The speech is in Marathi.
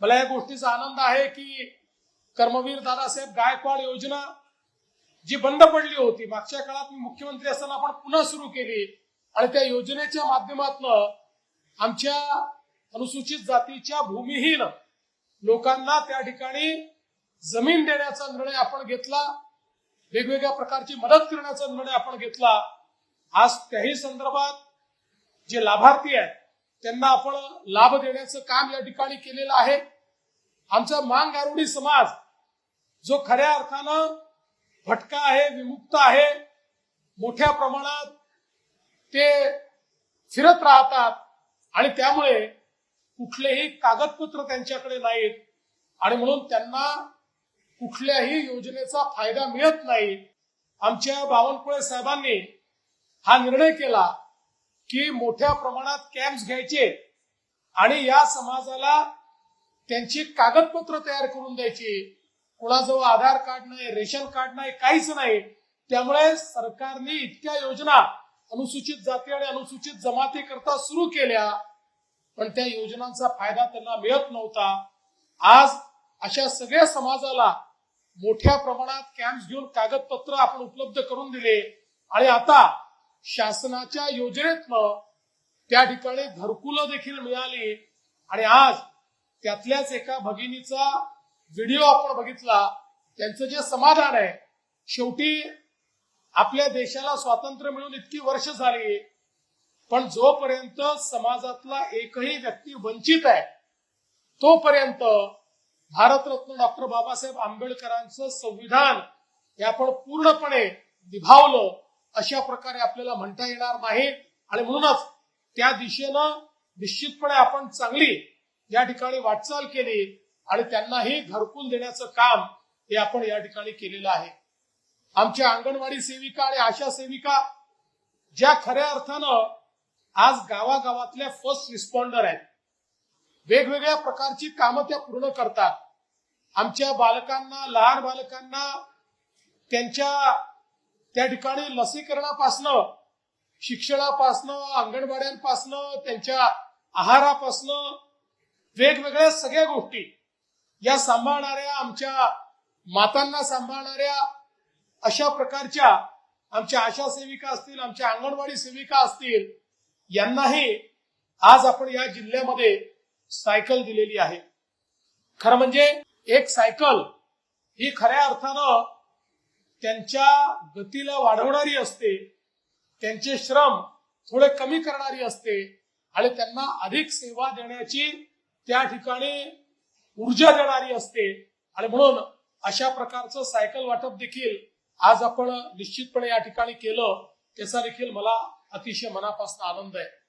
मला या गोष्टीचा आनंद आहे की कर्मवीर दादासाहेब गायकवाड योजना जी बंद पडली होती मागच्या काळात मी मुख्यमंत्री असताना आपण पुन्हा सुरू केली आणि त्या योजनेच्या माध्यमातून आमच्या अनुसूचित जातीच्या भूमिहीन लोकांना त्या ठिकाणी जमीन देण्याचा निर्णय आपण घेतला वेगवेगळ्या प्रकारची मदत करण्याचा निर्णय आपण घेतला. आज त्याही संदर्भात जे लाभार्थी आहेत त्यांना आपण लाभ देण्याचं काम या ठिकाणी केलेलं आहे. आमचा मांग आरोडी समाज जो खऱ्या अर्थानं भटका आहे विमुक्त आहे मोठ्या प्रमाणात ते फिरत राहतात आणि त्यामुळे कुठलेही कागदपत्र त्यांच्याकडे नाहीत आणि म्हणून त्यांना कुठल्याही योजनेचा फायदा मिळत नाही. आमच्या बावनकुळे साहेबांनी हा निर्णय केला की मोठ्या प्रमाणात कॅम्प घ्यायचे आणि या समाजाला त्यांची कागदपत्र तयार करून द्यायची. कुणाजवळ आधार कार्ड नाही रेशन कार्ड नाही काहीच नाही. त्यामुळे सरकारने इतक्या योजना अनुसूचित जाती आणि अनुसूचित जमाती करता सुरू केल्या पण त्या योजनांचा फायदा त्यांना मिळत नव्हता. आज अशा सगळ्या समाजाला मोठ्या प्रमाणात कॅम्प घेऊन कागदपत्र आपण उपलब्ध करून दिले. आणि आता शासनाच्या योजनेतनं त्या ठिकाणी घरकुलं देखील मिळाली. आणि आज त्यातल्याच एका भगिनीचा व्हिडिओ आपण बघितला. त्यांचं जे समाधान आहे शेवटी आपल्या देशाला स्वातंत्र्य मिळून इतकी वर्ष झाली पण जोपर्यंत समाजातला एकही व्यक्ती वंचित आहे तोपर्यंत भारतरत्न डॉक्टर बाबासाहेब आंबेडकरांचं संविधान हे आपण पूर्णपणे निभावलं. अशा प्रकारे आपल्याला म्हणता येणार नाही. आणि म्हणूनच त्या दिशेनं निश्चितपणे आपण चांगली या ठिकाणी वाटचाल केली आणि त्यांनाही घरकुल देण्याचं काम हे आपण या ठिकाणी केलेलं आहे. आमच्या अंगणवाडी सेविका आणि आशा सेविका ज्या खऱ्या अर्थानं आज गावागावातल्या फर्स्ट रिस्पॉन्डर आहेत. वेगवेगळ्या प्रकारची कामं त्या पूर्ण करतात. आमच्या बालकांना लहान बालकांना त्यांच्या त्या ठिकाणी लसीकरणापासनं शिक्षणापासनं अंगणवाड्यांपासनं त्यांच्या आहारापासनं वेगवेगळ्या सगळ्या गोष्टी या सांभाळणाऱ्या आमच्या मातांना सांभाळणाऱ्या अशा प्रकारच्या आमच्या आशा सेविका असतील आमच्या अंगणवाडी सेविका असतील यांनाही आज आपण या जिल्ह्यामध्ये सायकल दिलेली आहे. खरं म्हणजे एक सायकल ही खऱ्या अर्थानं त्यांच्या गतीला वाढवणारी असते त्यांचे श्रम थोडे कमी करणारी असते आणि त्यांना अधिक सेवा देण्याची त्या ठिकाणी ऊर्जा देणारी असते. आणि म्हणून अशा प्रकारचं सायकल वाटप देखील आज आपण निश्चितपणे या ठिकाणी केलं त्याचा देखील मला अतिशय मनापासून आनंद आहे.